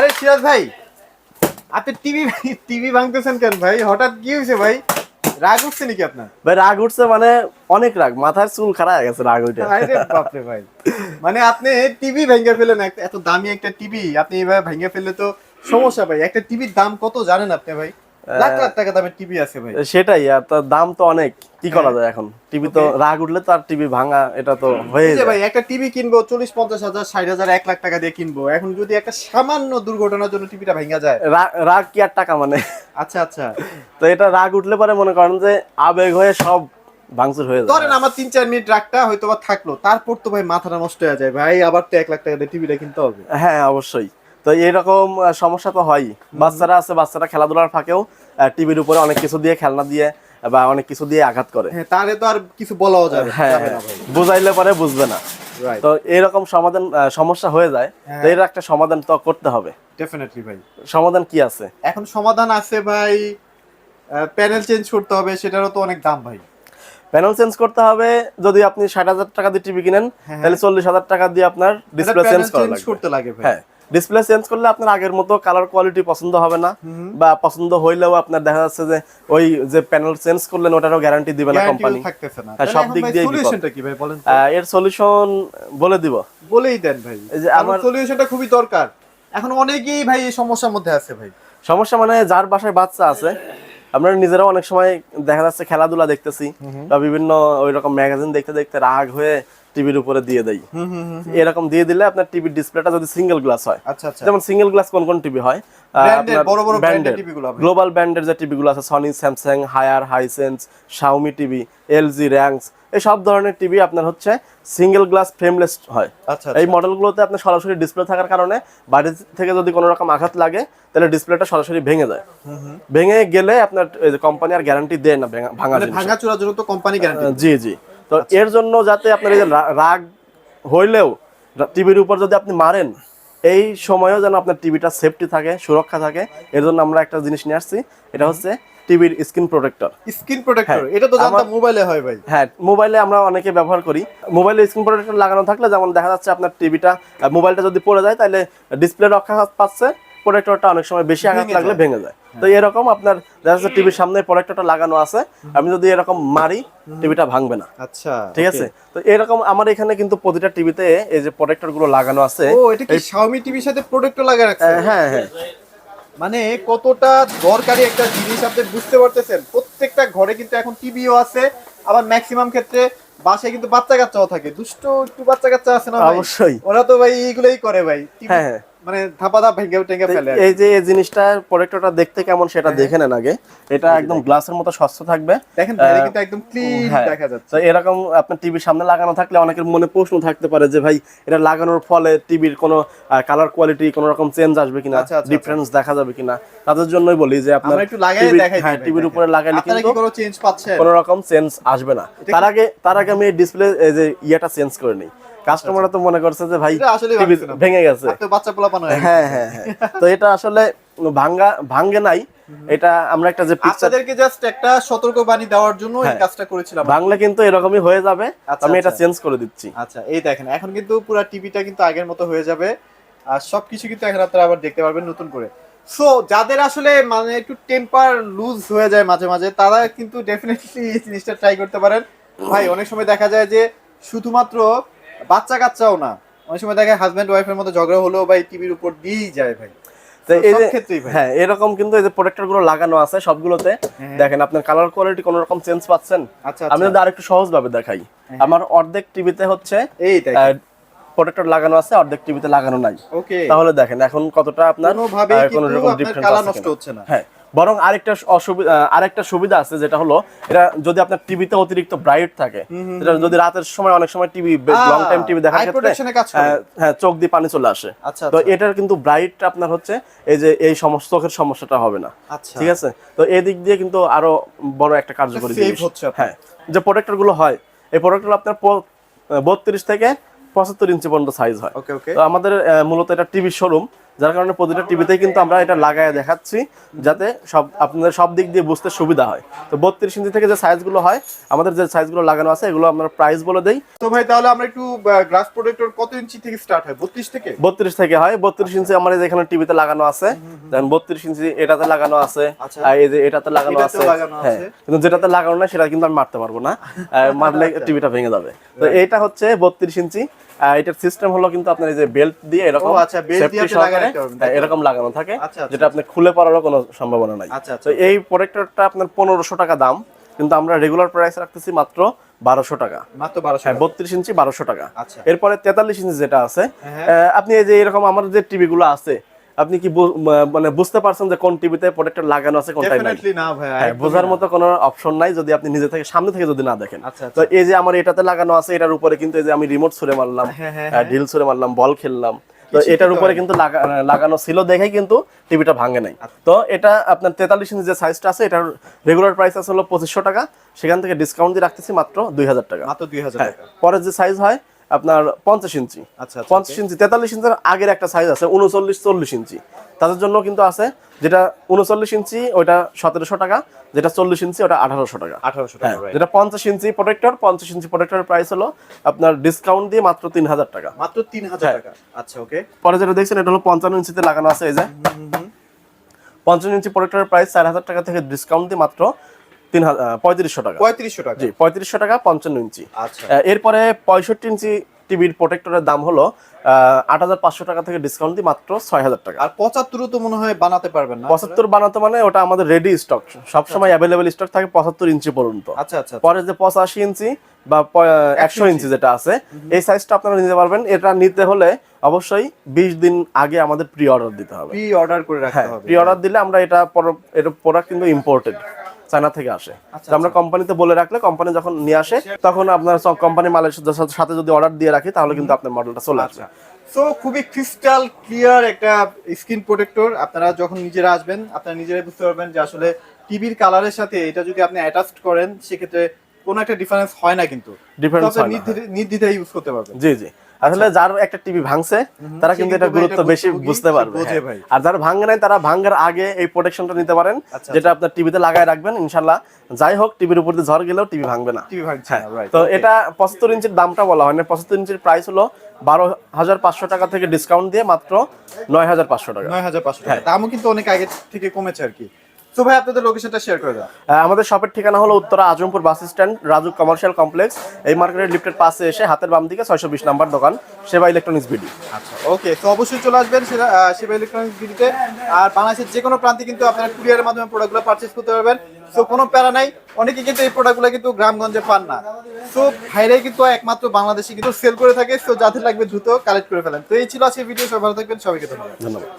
আরে সিরাজ ভাই আপনি টিভি টিভি ভাঙতেছেন কেন ভাই? হঠাৎ কি হয়েছে ভাই? রাগ উঠছে নাকি আপনার? ভাই রাগ উঠছে মানে অনেক রাগ মাথার চুল খারাপ হয়ে গেছে রাগ উঠে। আরে বাপরে ভাই। মানে আপনি টিভি ভেঙে ফেলেন এত দামি একটা টিভি আপনি এভাবে ভেঙে ফেললে তো সমস্যা ভাই। একটা টিভির দাম কত জানেন আপনি ভাই? লাখ লাখ টাকা দামের টিভি আছে ভাই। সেটাই আর তার দাম তো অনেক। কি করা যায় এখন? টিভি তো রাগ উঠলে তো আর টিভি ভাঙা এটা তো হয়ে যায়। ভাই একটা টিভি কিনবো চল্লিশ পঞ্চাশ হাজার ষাট হাজার এক লাখ টাকা দিয়ে কিনবো। এখন যদি একটা সামান্য দুর্ঘটনার জন্য টিভিটা ভেঙে যায়। রাগ কি আর টাকা মানে? আচ্ছা আচ্ছা। তো এটা রাগ উঠলে পরে মনে করেন যে আবেগ হয়ে সব ভাঙচুর হয়ে যায়। ধরেন আমার তিন চার মিনিট রাগটা হয়তো বা থাকল তারপর তো ভাই মাথাটা নষ্ট হয়ে যায়। ভাই আবার তো এক লাখ টাকা দিয়ে টিভিটা কিনতে হবে। হ্যাঁ অবশ্যই। তো এরকম সমস্যা তো হয় বাচ্চারা আছে বাচ্চারা খেলাধুলার ফাঁকেও টিভির উপরে অনেক কিছু দিয়ে খেলনা দিয়ে বা অনেক কিছু দিয়ে আঘাত করে। হ্যাঁ তারে তো আর কিছু বলাও যাবে হ্যাঁ হ্যাঁ। বুঝাইলে পরে বুঝবে না। তো এরকম সমাধান সমস্যা হয়ে যায়। হ্যাঁ। তো এর একটা সমাধান তো করতে হবে। ডেফিনেটলি ভাই। সমাধান কি আছে? এখন সমাধান আছে ভাই প্যানেল চেঞ্জ করতে হবে সেটারও তো অনেক দাম ভাই। প্যানেল চেঞ্জ করতে হবে যদি আপনি ষাট হাজার টাকা দিয়ে টিভি কিনেন। তাহলে চল্লিশ হাজার টাকা দিয়ে আপনার ডিসপ্লে চেঞ্জ করা করতে লাগে ভাই। হ্যাঁ। ডিসপ্লে চেঞ্জ করলে আপনার আগের মতো কালার কোয়ালিটি পছন্দ হবে না। বা পছন্দ হইলেও আপনার দেখা যাচ্ছে যে ওই যে প্যানেল চেঞ্জ করলেন ওটারও গ্যারান্টি দিবে না কোম্পানি হ্যাঁ, সব দিক বলেন এর সলিউশন বলে দিব। বলেই দেন ভাই। এই যে আমার আমার- সলিউশনটা খুবই দরকার। এখন অনেকেই ভাই এই সমস্যার মধ্যে আছে ভাই। সমস্যা মানে যার বাসায় বাচ্চা আছে আমরা নিজেরাও অনেক সময় দেখা যাচ্ছে খেলাধুলা দেখতেছি বা বিভিন্ন ওই রকম ম্যাগাজিন দেখতে দেখতে রাগ হয়ে টিভির উপরে দিয়ে দেই হুম এরকম দিয়ে দিলে আপনার টিভির ডিসপ্লেটা যদি সিঙ্গেল গ্লাস হয়। আচ্ছা আচ্ছা। যেমন সিঙ্গেল গ্লাস কোন কোন টিভি হয়? বড় বড়গুলো গ্লোবাল ব্র্যান্ডের যে টিভিগুলো আছে Sony Samsung Haier Hisense Xiaomi TV LG Rangs এই সব ধরনের টিভি আপনার হচ্ছে সিঙ্গেল গ্লাস ফ্রেমলেস হয়। আচ্ছা এই মডেলগুলোতে আপনার সরাসরি ডিসপ্লে থাকার কারণে বাইরে থেকে যদি কোনো রকম আঘাত লাগে তাহলে ডিসপ্লেটা সরাসরি ভেঙে যায়। ভেঙে গেলে আপনার কোম্পানি আর গ্যারান্টি দেয় না ভাঙা মানে ভাঙা চূড়ার জন্য তো কোম্পানি গ্যারান্টি জি জি। তো এর জন্য যাতে আপনার এই যে রাগ হইলেও টিভির উপর যদি আপনি মারেন এই সময়েও যেন আপনার টিভিটা সেফটি থাকে সুরক্ষা থাকে এর জন্য আমরা একটা জিনিস নিয়ে আসছি। এটা হচ্ছে টিভির স্ক্রিন প্রোটেক্টর। স্ক্রিন প্রোটেক্টর হ্যাঁ, এটা তো জানতাম মোবাইলে হয় ভাই। হ্যাঁ মোবাইলে আমরা অনেকে ব্যবহার করি। মোবাইলে স্ক্রিন প্রোটেক্টর লাগানো থাকলে যেমন দেখা যাচ্ছে আপনার টিভিটা মোবাইলটা যদি পড়ে যায় তাহলে ডিসপ্লে রক্ষা পাচ্ছে। প্রোটেক্টরটা অনেক সময় বেশি আঘাত লাগলে ভেঙে যায়। তো এরকম আপনার দেখা যাচ্ছে টিভির সামনে প্রোটেক্টরটা লাগানো আছে। আমি যদি এরকম মারি টিভিটা ভাঙবে না। আচ্ছা ঠিক আছে? তো এরকম আমার এখানে কিন্তু প্রতিটা টিভিতে এই যে প্রোটেক্টরগুলো লাগানো আছে। ও এটা কি Xiaomi টিভির সাথে প্রোটেক্টর লাগা রাখছে? হ্যাঁ হ্যাঁ মানে কতটা দরকারি একটা জিনিস আপনি বুঝতে পারতেছেন? প্রত্যেকটা ঘরে কিন্তু এখন টিভিও আছে। আবার ম্যাক্সিমাম ক্ষেত্রে বাসায় কিন্তু বাচ্চা কাচ্চাও থাকে। দুষ্ট একটু বাচ্চা কাচ্চা আছে না অবশ্যই। ওরা তো ভাই এইগুলোই করে ভাই। হ্যাঁ, হ্যাঁ। মানে ধাপা ধাপ ভেঙে টেঙ্গে ফেলে এই যে এই জিনিসটা প্রোটেক্টরটা দেখতে কেমন সেটা দেখে নেন আগে। এটা একদম গ্লাসের মতো স্বচ্ছ থাকবে। দেখেন বাইরে কিন্তু একদম ক্লিন হ্যাঁ। দেখা যাচ্ছে। তো এরকম আপনার টিভির সামনে লাগানো থাকলে অনেকের মনে প্রশ্ন থাকতে পারে যে ভাই এটা লাগানোর ফলে টিভির কোনো কালার কোয়ালিটি কোনো রকম চেঞ্জ আসবে কিনা? আচ্ছা, আচ্ছা, ডিফারেন্স দেখা যাবে কিনা? তাদের জন্যই বলি যে আপনার একটু লাগাই দেখাই হ্যাঁ টিভির উপরে লাগাইলে কিন্তু কোনো চেঞ্জ কোনো রকম চেঞ্জ আসবে না। তার আগে তার আগে আমি ডিসপ্লে যে ইয়েটা চেঞ্জ করে নিই। কাস্টমাররা তো মনে করছে যে ভাই ভেঙে গেছে। বাচ্চা পোলা পানো হ্যাঁ হ্যাঁ হ্যাঁ। তো এটা আসলে ভাঙ্গা ভাঙ্গে নাই। এটা আমরা একটা যে আপনাদেরকে জাস্ট একটা সতর্ক বাণী দেওয়ার জন্য এই হ্যাঁ। কাজটা করেছিলাম ভাঙলে কিন্তু এরকমই হয়ে যাবে। আচ্ছা, আমি এটা আচ্ছা। চেঞ্জ করে দিচ্ছি। আচ্ছা এই দেখেন এখন কিন্তু পুরো টিভিটা কিন্তু আগের মতো হয়ে যাবে। আর সবকিছু কিন্তু এখন আপনারা আবার দেখতে পারবেন নতুন করে। সো যাদের আসলে মানে একটু টেম্পার লুজ হয়ে যায় মাঝে মাঝে তারা কিন্তু ডেফিনেটলি এই জিনিসটা ট্রাই করতে পারেন। ভাই অনেক সময় দেখা যায় যে শুধুমাত্র বাচ্চা কাচ্চাও না। অনেক সময় দেখা হাজব্যান্ড ওয়াইফের মধ্যে ঝগড়া হলেও ভাই টিভির উপর দিয়েই যায় ভাই। হ্যাঁ এরকম কিন্তু এই যে প্রোডাক্টরগুলো লাগানো আছে সবগুলোতে। হ্যাঁ। দেখেন আপনার কালার কোয়ালিটি কোনো রকম চেঞ্জ পাচ্ছেন? আচ্ছা আমি আচ্ছা। যদি আরেকটু সহজ ভাবে দেখাই আমার অর্ধেক টিভিতে হচ্ছে প্রোডাক্টর লাগানো আছে অর্ধেক টিভিতে লাগানো নাই। তাহলে দেখেন এখন কতটা আপনার কোনো রকম আপনার কালার নষ্ট হচ্ছে না। হ্যাঁ। বরং আরেকটা অসুবিধা আরেকটা সুবিধা আছে যেটা হলো এটা যদি আপনার টিভিতে অতিরিক্ত ব্রাইট থাকে এটা যদি রাতের সময় অনেক সময় টিভি লং টাইম টিভি দেখার ক্ষেত্রে। হ্যাঁ, চোখ দিয়ে পানি চলে আসে। আচ্ছা, তো আচ্ছা। এটার কিন্তু ব্রাইট আপনার হচ্ছে এই যে এই সমস্ত চোখের সমস্যাটা হবে না। আচ্ছা। ঠিক আছে? তো এই দিক দিয়ে কিন্তু আরও বড় একটা কার্যকরী হচ্ছে হ্যাঁ যে প্রোডাক্টরগুলো হয় এই প্রোডাক্টর আপনার বত্রিশ থেকে পঁচাত্তর ইঞ্চি পর্যন্ত সাইজ হয়। তো আমাদের মূলত এটা টিভি শোরুম যার কারণে প্রতিটা টিভিতেই কিন্তু আমরা এটা লাগায় দেখাচ্ছি যাতে সব আপনাদের সব দিক দিয়ে বুঝতে সুবিধা হয়। তো বত্রিশ ইঞ্চি থেকে যে সাইজগুলো হয় আমাদের যে সাইজগুলো লাগানো আছে এগুলো আমরা প্রাইস বলে দেই। তো ভাই তাহলে আমরা একটু গ্লাস প্রোটেক্টর কত ইঞ্চি থেকে স্টার্ট হয়? বত্রিশ থেকে? বত্রিশ থেকে হয়। বত্রিশ ইঞ্চি আমার এই যে এখানে টিভিতে লাগানো আছে। দেন বত্রিশ ইঞ্চি এটাতে লাগানো আছে আচ্ছা। আর এই যে এটাতে লাগানো আছে। হ্যাঁ। কিন্তু যেটাতে লাগানো না সেটা কিন্তু আমি মারতে পারব না। মারলে টিভিটা ভেঙে যাবে। তো এটা হচ্ছে বত্রিশ ইঞ্চি। এটার সিস্টেম হলো কিন্তু আপনার এই যে বেল্ট দিয়ে এরকম আচ্ছা, বেল্ট দিয়ে তাই হ্যাঁ? এরকম লাগানো থাকে আচ্ছা, আচ্ছা, যেটা আপনি খুলে পড়ারও কোনো সম্ভাবনা নাই আচ্ছা, আচ্ছা। তো এই প্রোডাক্টরটা আপনার 1500 টাকা দাম কিন্তু আমরা রেগুলার প্রাইস রাখতেছি মাত্র বারোশো টাকা মাত্র বারোশো হ্যাঁ বত্রিশ ইঞ্চি বারোশো টাকা আচ্ছা। এরপরে তেতাল্লিশ ইঞ্চি যেটা আছে হ্যাঁ। আপনি এই যে এরকম আমার যে টিভি গুলো আছে আপনি কি মানে বুঝতে পারছেন যে কোন টিভিতে প্রোডাক্টর লাগানো আছে ডেফিনেটলি না ভাই হ্যাঁ, বোঝার মতো কোনো অপশন নাই যদি আপনি নিজে থেকে সামনে থেকে যদি না দেখেন। আচ্ছা, আচ্ছা। তো এই যে আমার এটাতে লাগানো আছে এটার উপরে কিন্তু এই যে আমি রিমোট ছুড়ে মারলাম হ্যাঁ, হ্যাঁ, ঢিল ছুড়ে মারলাম বল খেললাম। তো এটার উপরে কিন্তু লাগানো ছিল দেখেই কিন্তু টিভিটা ভাঙে নাই। আচ্ছা। তো এটা আপনার তেতাল্লিশ ইঞ্চি যে সাইজটা আছে এটার রেগুলার প্রাইস আছে হলো পঁচিশশো টাকা। সেখান থেকে ডিসকাউন্ট দিয়ে রাখতেছি মাত্র দুই হাজার টাকা। মাত্র দুই হাজার হ্যাঁ টাকা। পরের যে সাইজ হয় আপনার পঞ্চাশ ইঞ্চি। আচ্ছা, আচ্ছা, পঞ্চাশ ইঞ্চি তেতাল্লিশ ইঞ্চির আগের একটা সাইজ আছে উনচল্লিশ চল্লিশ ইঞ্চি। তাদের জন্য কিন্তু আছে যেটা উনচল্লিশ ইঞ্চি ওটা সতেরোশো টাকা যেটা চল্লিশ ইঞ্চি ওটা আঠারোশো টাকা। আঠারোশো হ্যাঁ টাকা যেটা পঞ্চাশ ইঞ্চি প্রোটেক্টর পঞ্চাশ ইঞ্চি প্রোটেক্টরের প্রাইস হলো আপনার ডিসকাউন্ট দিয়ে মাত্র তিন হাজার টাকা। মাত্র তিন হাজার হ্যাঁ। টাকা। আচ্ছা ওকে পরে যেটা দেখছেন এটা হলো পঞ্চান্ন ইঞ্চিতে লাগানো আছে এই যে। পঞ্চান্ন ইঞ্চি প্রোটেক্টরের প্রাইস চার হাজার টাকা থেকে ডিসকাউন্ট দিয়ে মাত্র তিন পঁয়ত্রিশশো টাকা। পঁয়ত্রিশশো টাকা। জি পঁয়ত্রিশশো টাকা পঞ্চান্ন ইঞ্চি। আচ্ছা। এরপরে পঁয়ষট্টি ইঞ্চি টিভির প্রোটেক্টরের দাম হলো আট হাজার পাঁচশো টাকা থেকে ডিসকাউন্ট দিয়ে মাত্র ছয় হাজার টাকা। আর পঁচাত্তরও তো মনে হয় বানাতে পারবেন না। পঁচাত্তর বানাতে মানে ওটা আমাদের রেডি স্টক সবসময় অ্যাভেলেবেল স্টক থাকে পঁচাত্তর ইঞ্চি পর্যন্ত। আচ্ছা আচ্ছা পরে যে পঁচাশি ইঞ্চি বা একশো ইঞ্চি। যেটা আছে এই সাইজটা আপনারা নিতে পারবেন। এটা নিতে হলে অবশ্যই বিশ দিন আগে আমাদের প্রি অর্ডার দিতে হবে। প্রি অর্ডার করে রাখতে হ্যাঁ হবে। প্রি অর্ডার দিলে আমরা এটা এটা প্রোডাক্ট কিন্তু ইম্পোর্টেড চায়না থেকে আসে। আচ্ছা, আমরা কোম্পানিতে বলে রাখলে কোম্পানি যখন নিয়ে আসে তখন আপনার কোম্পানি মালের সাথে- যদি অর্ডার দিয়ে রাখি তাহলে কিন্তু আপনার মডেলটা চলে আসবে। সো খুবই ক্রিস্টাল ক্লিয়ার একটা স্ক্রিন প্রোটেক্টর আপনারা যখন নিজেরা আসবেন আপনারা নিজেরাই বুঝতে পারবেন যে আসলে টিভির কালারের সাথে এটা যদি আপনি অ্যাটাচ করেন সেক্ষেত্রে কোনো একটা ডিফারেন্স হয় না কিন্তু। আপনি হয় নির্দ্বিধায় ইউজ করতে পারবেন। জি জি। আসলে যার একটা টিভি ভাঙছে তারা কিন্তু এটা গুরুত্ব বেশি বুঝতে পারবে। হ্যাঁ। আর যারা ভাঙে নাই তারা ভাঙার আগে এই প্রোটেকশনটা নিতে পারেন আচ্ছা, যেটা আপনার টিভিতে লাগায় রাখবেন ইনশাল্লাহ। যাই হোক টিভির উপর দিয়ে ঝড় গেলেও টিভি ভাঙবে না। টিভি ভাঙছে হ্যাঁ। তো এটা পঁচাত্তর ইঞ্চির দামটা বলা হয় না। পঁচাত্তর ইঞ্চির প্রাইস হলো বারো হাজার পাঁচশো টাকা থেকে ডিসকাউন্ট দিয়ে মাত্র নয় হাজার পাঁচশো টাকা। নয় হাজার পাঁচশো হ্যাঁ। টাকা দামও কিন্তু অনেক আগে থেকে কমেছে আর কি। তো ভাই আপনাদের লোকেশনটা শেয়ার করে দাও আমাদের শপের ঠিকানা হলো Uttara Azampur bus stand Raju commercial complex এই মার্কেটের লিফটের পাশে এসে হাতের বাম দিকে ছয়শো বিশ নাম্বার দোকান সেবা ইলেকট্রনিক্স বিডি আচ্ছা ওকে তো অবশ্যই চলে আসবেন সেটা সেবা ইলেকট্রনিক্স বিডিতে আর বাংলাদেশের যে কোনো প্রান্তে কিন্তু আপনারা কুরিয়ারের মাধ্যমে প্রোডাক্টগুলো পারচেজ করতে পারবেন। সো কোনো প্যারা নাই অনেকে কিন্তু এই প্রোডাক্টগুলো কিন্তু গ্রামগঞ্জে পান না। সো ভাইরাই কিন্তু একমাত্র বাংলাদেশে কিন্তু সেল করে থাকে সো যাদের লাগবে দ্রুত কালেক্ট করে ফেলেন। তো এই ছিল আজকে ভিডিও সবাই ভালো থাকবেন সবাইকে ধন্যবাদ। ধন্যবাদ।